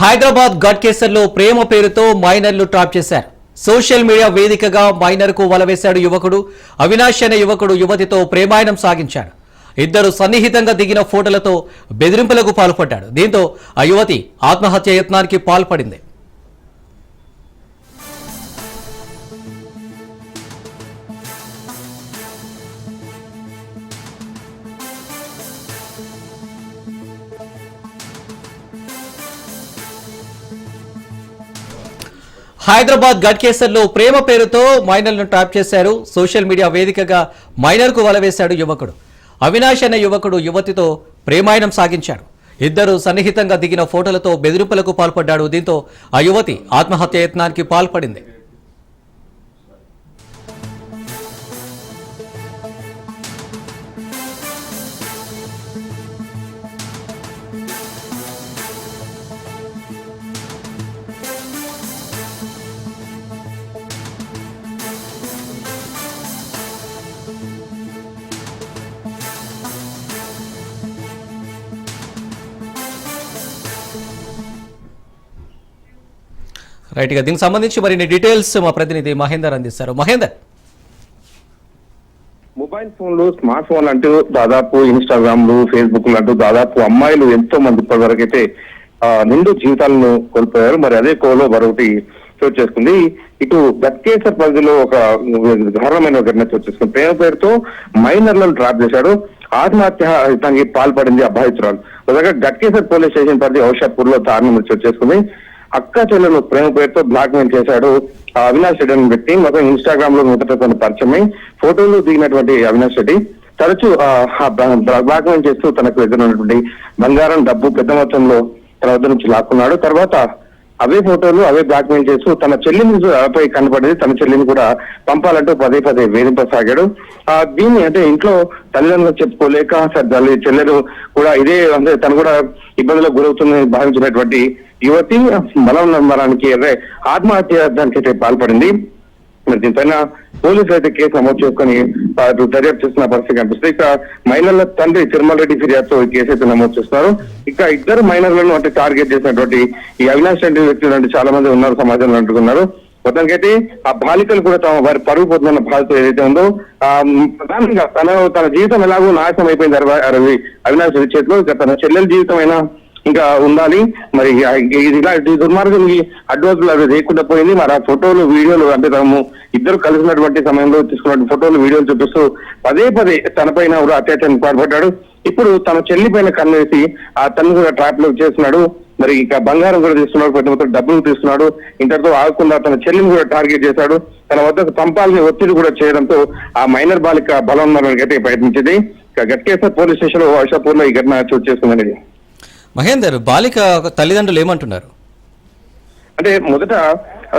హైదరాబాద్ గడ్ కేసర్లో ప్రేమ పేరుతో మైనర్లు ట్రాప్ చేశారు. సోషల్ మీడియా వేదికగా మైనర్కు వలవేశాడు యువకుడు. అవినాష్ అనే యువకుడు యువతితో ప్రేమాయణం సాగించాడు. ఇద్దరు సన్నిహితంగా దిగిన ఫోటోలతో బెదిరింపులకు పాల్పడ్డాడు. దీంతో ఆ యువతి ఆత్మహత్య యత్నానికి పాల్పడింది. హైదరాబాద్ గడ్ కేసర్లో ప్రేమ పేరుతో మైనర్లను ట్రాప్ చేశారు. సోషల్ మీడియా వేదికగా మైనర్కు వలవేశాడు యువకుడు. అవినాష్ అనే యువకుడు యువతితో ప్రేమాయణం సాగించాడు. ఇద్దరు సన్నిహితంగా దిగిన ఫోటోలతో బెదిరింపులకు పాల్పడ్డాడు. దీంతో ఆ యువతి ఆత్మహత్య యత్నానికి పాల్పడింది. రైట్గా దీనికి సంబంధించి మరిన్ని డీటెయిల్స్ మా ప్రతినిధి మహేందర్ అందిస్తారు. మహేందర్. మొబైల్ ఫోన్లు స్మార్ట్ ఫోన్ అంటూ దాదాపు ఇన్స్టాగ్రామ్లు ఫేస్బుక్ అంటూ దాదాపు అమ్మాయిలు ఎంతో మంది ఇప్పటివరకు అయితే నిండు జీవితాలను కోల్పోయారు. మరి అదే కోలో మరొకటి చోటు చేసుకుంది. ఇటు గట్కేసర్ పరిధిలో ఒక దారుణమైన ఘటన చోటు చేసుకుంది. ప్రేమ పేరుతో మైనర్లను ట్రాప్ చేశాడు. ఆత్మహత్య తనకి పాల్పడింది అబ్బాయితురాలు మొదటగా గట్కేసర్ పోలీస్ స్టేషన్ పరిధి ఔషాపూర్లో దారుణం చోటు చేసుకుంది. అక్క చెల్లెలు ప్రేమ పేరుతో బ్లాక్ మెయిల్ చేశాడు అవినాష్ రెడ్డి అనే వ్యక్తి మొత్తం ఇన్స్టాగ్రామ్లో మొదట తన పరిచయమై ఫోటోలు దిగినటువంటి అవినాష్ రెడ్డి. తరచూ బ్లాక్ మెయిల్ చేస్తూ తనకు ఎదురున్నటువంటి బంగారం డబ్బు పెద్ద మొత్తంలో తన వద్ద నుంచి లాక్కున్నాడు. తర్వాత అవే ఫోటోలు అవే బ్లాక్ మెయిల్ చేస్తూ తన చెల్లిని పై కనపడింది తన చెల్లిని కూడా పంపాలంటూ పదే పదే వేధింపసాగాడు ఆ దీన్ని అంటే ఇంట్లో తల్లిదండ్రులు చెప్పుకోలేక సార్ తల్లి చెల్లెలు కూడా ఇదే అంటే తను కూడా ఇబ్బందులకు గురవుతుందని భావించినటువంటి యువతి బలం నమ్మడానికి అదే ఆత్మహత్య దానికి పాల్పడింది. మరి దీనిపైన పోలీసులు అయితే కేసు నమోదు చేసుకుని దర్యాప్తు చేస్తున్న పరిస్థితి కనిపిస్తుంది. ఇక మైనర్ల తండ్రి తిరుమల రెడ్డి ఫిర్యాదుతో ఈ కేసు అయితే నమోదు చేస్తున్నారు. ఇక ఇద్దరు మైనర్లను అంటే టార్గెట్ చేసినటువంటి ఈ అవినాష్ రెడ్డి వ్యక్తులు అంటే చాలా మంది ఉన్నారు సమాజంలో అంటున్నారు మొత్తానికైతే ఆ బాలికలు కూడా తమ వారి పరుగు పోతున్న బాధిత ఏదైతే ఉందో ఆ ప్రధానంగా తన తన జీవితం ఎలాగో నాశనం అయిపోయింది అరవై అవినాష్ రెడ్డి చేతిలో ఇక తన చెల్లెల జీవితం అయినా ఇంకా ఉండాలి. మరి ఇలాంటి ఇలా ఈ దుర్మార్గం ఈ అడ్వాన్సులు అది లేకుండా పోయింది. మరి ఆ ఫోటోలు వీడియోలు అంటే తాము ఇద్దరు కలిసినటువంటి సమయంలో తీసుకున్నటువంటి ఫోటోలు వీడియోలు చూపిస్తూ పదే పదే తనపైన పైన అత్యాచారం పాల్పడ్డాడు. ఇప్పుడు తన చెల్లి పైన కన్నేసి ఆ తను కూడా ట్రాప్లో చేస్తున్నాడు. మరి ఇక బంగారం కూడా తీసుకున్నాడు. పెద్ద మొత్తం డబ్బులు తీసుకున్నాడు. ఇంతటితో ఆగకుండా తన చెల్లిని కూడా టార్గెట్ చేశాడు. తన వద్దకు పంపాలని ఒత్తిడి కూడా చేయడంతో ఆ మైనర్ బాలిక బలం అయితే ప్రయత్నించింది. ఇక గట్కేశ్వర్ పోలీస్ స్టేషన్లో వర్షాపూర్లో ఈ ఘటన చోటు చేసుకుందనేది మహేందర్ బాలిక తల్లిదండ్రులు ఏమంటున్నారు? అంటే మొదట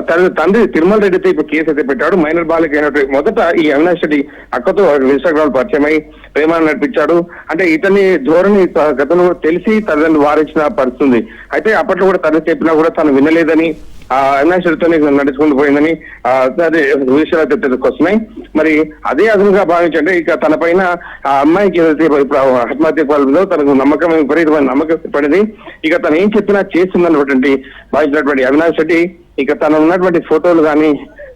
తన తండ్రి తిరుమల రెడ్డితో ఇప్పుడు కేసు అయితే పెట్టాడు మైనర్ బాలిక అయినట్టు మొదట ఈ అవినాష్ రెడ్డి అక్కతో ఇన్స్టాగ్రామ్ పరిచయమై ప్రేమ నడిపించాడు. అంటే ఇతని ధోరణి గతంలో తెలిసి తల్లిదండ్రులు వారించిన పరిస్థితి అయితే అప్పట్లో కూడా తల్లి చెప్పినా కూడా తను వినలేదని ఆ నడుచుకుంటూ పోయిందని అదే విషయాలు అయితే తెలుసుకొస్తున్నాయి మరి అదే అదనంగా భావించండి ఇక తన పైన ఆ అమ్మాయికి ఏదైతే ఇప్పుడు ఆత్మహత్య పాల్పడిందో తనకు నమ్మకం విపరీతమైన నమ్మకం పడింది. ఇక తను ఏం చెప్పినా చేస్తుందన్నటువంటి భావించినటువంటి అవినాష్ రెడ్డి ఇక తను ఉన్నటువంటి ఫోటోలు కానీ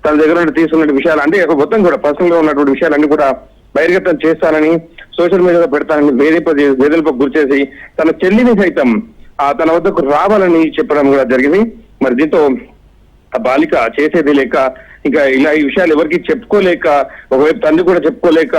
తన దగ్గర నుండి తీసుకున్న విషయాలు అంటే ఒక మొత్తం కూడా పర్సనల్గా ఉన్నటువంటి విషయాలన్నీ కూడా బహిర్గతం చేస్తానని సోషల్ మీడియాలో పెడతానని వేధింప వేధింపకు గురిచేసి తన చెల్లిని సైతం ఆ తన వద్దకు రావాలని చెప్పడం కూడా జరిగింది. మరి దీంతో ఆ బాలిక చేసేది లేక ఇంకా ఇలా ఈ విషయాలు ఎవరికి చెప్పుకోలేక ఒకవైపు తండ్రి కూడా చెప్పుకోలేక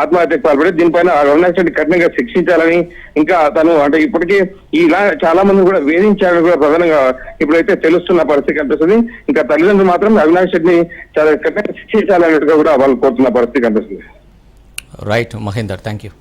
ఆత్మహత్యకు పాల్పడి దీనిపైన అవినాష్ కఠినంగా శిక్షించాలని ఇంకా తను అంటే ఇప్పటికే ఇలా చాలా మంది కూడా వేధించాలని కూడా ప్రధానంగా ఇప్పుడైతే తెలుస్తున్న పరిస్థితి కనిపిస్తుంది. ఇంకా తల్లిదండ్రులు మాత్రం అవినాష్ రెడ్డిని చాలా కఠినంగా శిక్షించాలన్నట్టుగా కూడా వాళ్ళు కోరుతున్న పరిస్థితి కనిపిస్తుంది. Right Mahender thank you